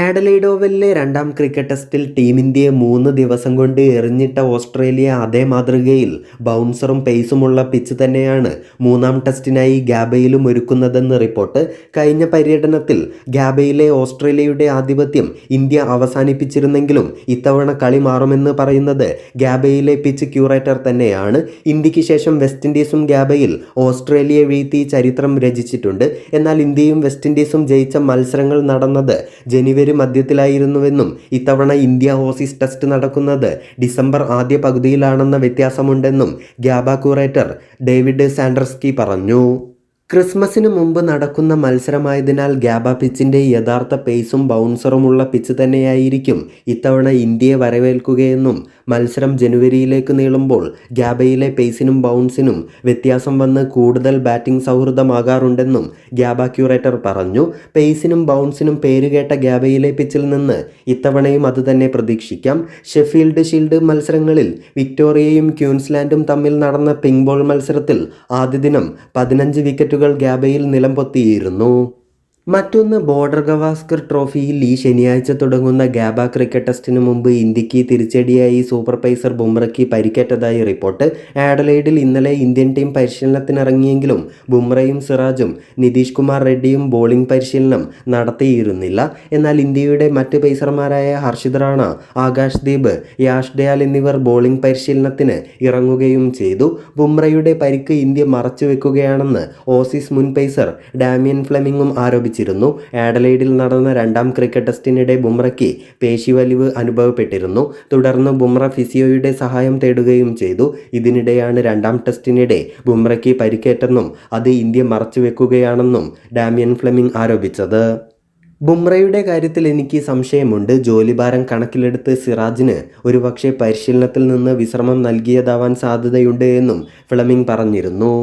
ആഡലൈഡ് ഓവലിലെ രണ്ടാം ക്രിക്കറ്റ് ടെസ്റ്റിൽ ടീം ഇന്ത്യയെ മൂന്ന് ദിവസം കൊണ്ട് എറിഞ്ഞിട്ട ഓസ്ട്രേലിയ അതേ മാതൃകയിൽ ബൗൺസറും പേസുമുള്ള പിച്ച് തന്നെയാണ് മൂന്നാം ടെസ്റ്റിനായി ഗാബയിലും ഒരുക്കുന്നതെന്ന് റിപ്പോർട്ട്. കഴിഞ്ഞ പര്യടനത്തിൽ ഗാബയിലെ ഓസ്ട്രേലിയയുടെ ആധിപത്യം ഇന്ത്യ അവസാനിപ്പിച്ചിരുന്നെങ്കിലും ഇത്തവണ കളി മാറുമെന്ന് പറയുന്നത് ഗാബയിലെ പിച്ച് ക്യൂറേറ്റർ തന്നെയാണ്. ഇന്ത്യയ്ക്ക് ശേഷം വെസ്റ്റ് ഇൻഡീസും ഗാബയിൽ ഓസ്ട്രേലിയ വീഴ്ത്തി ചരിത്രം രചിച്ചിട്ടുണ്ട്. എന്നാൽ ഇന്ത്യയും വെസ്റ്റ് ഇൻഡീസും ജയിച്ച മത്സരങ്ങൾ നടന്നത് ജനുവരി മധ്യത്തിലായിരുന്നുവെന്നും ഇത്തവണ ഇന്ത്യ ഓസീസ് ടെസ്റ്റ് നടക്കുന്നത് ഡിസംബർ ആദ്യ പകുതിയിലാണെന്ന വ്യത്യാസമുണ്ടെന്നും ഗ്യാബ കുറേറ്റർ ഡേവിഡ് സാൻഡർസ്കി പറഞ്ഞു. ക്രിസ്മസിന് മുമ്പ് നടക്കുന്ന മത്സരമായതിനാൽ ഗ്യാബ പിച്ചിന്റെ യഥാർത്ഥ പേസും ബൗൺസറുമുള്ള പിച്ച് തന്നെയായിരിക്കും ഇത്തവണ ഇന്ത്യയെ വരവേൽക്കുകയെന്നും മത്സരം ജനുവരിയിലേക്ക് നീളുമ്പോൾ ഗ്യാബയിലെ പേസിനും ബൗൺസിനും വ്യത്യാസം വന്ന് കൂടുതൽ ബാറ്റിംഗ് സൗഹൃദമാകാറുണ്ടെന്നും ഗ്യാബ ക്യൂറേറ്റർ പറഞ്ഞു. പേസിനും ബൗൺസിനും പേരുകേട്ട ഗ്യാബയിലെ പിച്ചിൽ നിന്ന് ഇത്തവണയും അതുതന്നെ പ്രതീക്ഷിക്കാം. ഷെഫീൽഡ് ഷീൽഡ് മത്സരങ്ങളിൽ വിക്ടോറിയയും ക്യൂൻസ്ലാൻഡും തമ്മിൽ നടന്ന പിങ്ക് ബോൾ മത്സരത്തിൽ ആദ്യ ദിനം പതിനഞ്ച് വിക്കറ്റുകൾ ഗ്യാബയിൽ നിലംപൊത്തിയിരുന്നു. മറ്റൊന്ന് ബോർഡർ ഗവാസ്കർ ട്രോഫിയിൽ ഈ ശനിയാഴ്ച തുടങ്ങുന്ന ഗാബ ക്രിക്കറ്റ് ടെസ്റ്റിന് മുമ്പ് ഇന്ത്യയ്ക്ക് തിരിച്ചടിയായി സൂപ്പർ പൈസർ ബുംറയ്ക്ക് പരിക്കേറ്റതായി റിപ്പോർട്ട്. ആഡലൈഡിൽ ഇന്നലെ ഇന്ത്യൻ ടീം പരിശീലനത്തിനിറങ്ങിയെങ്കിലും ബുംറയും സിറാജും നിതീഷ് കുമാർ റെഡ്ഡിയും ബോളിംഗ് പരിശീലനം നടത്തിയിരുന്നില്ല. എന്നാൽ ഇന്ത്യയുടെ മറ്റ് പേസർമാരായ ഹർഷിത് റാണ ആകാശ് ദീപ് യാഷ് ഡയാൽ എന്നിവർ ബോളിംഗ് പരിശീലനത്തിന് ഇറങ്ങുകയും ചെയ്തു. ബുംറയുടെ പരിക്ക് ഇന്ത്യ മറച്ചുവെക്കുകയാണെന്ന് ഓസീസ് മുൻ പേസർ ഡാമിയൻ ഫ്ലെമിങ്ങും ആരോപിച്ചിരുന്നു ആഡലൈഡിൽ നടന്ന രണ്ടാം ക്രിക്കറ്റ് ടെസ്റ്റിനിടെ ബുംറയ്ക്ക് പേശിവലിവ് അനുഭവപ്പെട്ടിരുന്നു. തുടർന്ന് ബുംറ ഫിസിയോയുടെ സഹായം തേടുകയും ചെയ്തു. ഇതിനിടെയാണ് രണ്ടാം ടെസ്റ്റിനിടെ ബുംറയ്ക്ക് പരിക്കേറ്റെന്നും അത് ഇന്ത്യ മറച്ചുവെക്കുകയാണെന്നും ഡാമിയൻ ഫ്ലെമിംഗ് ആരോപിച്ചത്. ബുംറയുടെ കാര്യത്തിൽ എനിക്ക് സംശയമുണ്ട്. ജോലിഭാരം കണക്കിലെടുത്ത് സിറാജിന് ഒരുപക്ഷെ പരിശീലനത്തിൽ നിന്ന് വിശ്രമം നൽകിയതാവാൻ സാധ്യതയുണ്ട് എന്നും ഫ്ലെമിംഗ് പറഞ്ഞിരുന്നു.